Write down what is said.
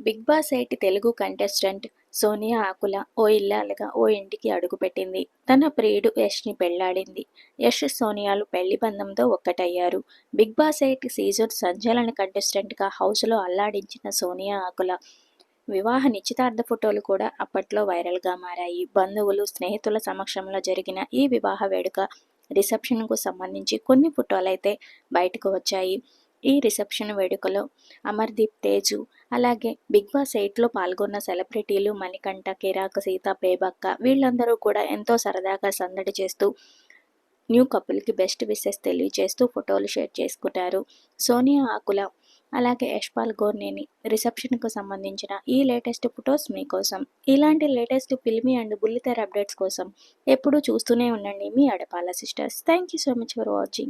Big Boss eight Telugu contestant Sonia Akula ఓ ఇల్లాలుగా ఓ ఇంటికి అడుగుపెట్టింది తన ప్రియుడు యష్ని పెళ్ళాడింది. యష్ సోనియాలు పెళ్ళి బంధంతో ఒక్కటయ్యారు. బిగ్ బాస్ ఎయిట్ సీజన్ సంచలన కంటెస్టెంట్గా హౌస్లో అల్లాడించిన సోనియా ఆకుల వివాహ నిశ్చితార్థ ఫోటోలు కూడా అప్పట్లో వైరల్గా మారాయి. బంధువులు స్నేహితుల సమక్షంలో జరిగిన ఈ వివాహ వేడుక రిసెప్షన్కు సంబంధించి కొన్ని ఫోటోలు అయితే బయటకు వచ్చాయి. ఈ రిసెప్షన్ వేడుకలో అమర్దీప్ తేజు అలాగే బిగ్ బాస్ ఎయిట్లో పాల్గొన్న సెలబ్రిటీలు మణికంఠ కిరాక్ సీత పేబక్క వీళ్ళందరూ కూడా ఎంతో సరదాగా సందడి చేస్తూ న్యూ కపుల్కి బెస్ట్ విషెస్ తెలియజేస్తూ ఫోటోలు షేర్ చేసుకుంటారు. సోనియా ఆకుల అలాగే యశ్పాల్ గోర్నేని రిసెప్షన్కు సంబంధించిన ఈ లేటెస్ట్ ఫొటోస్ మీకోసం ఇలాంటి లేటెస్ట్ ఫిల్మీ అండ్ బుల్లితెర అప్డేట్స్ కోసం ఎప్పుడూ చూస్తూనే ఉండండి మీ Adapala sisters. Thank you so much for watching.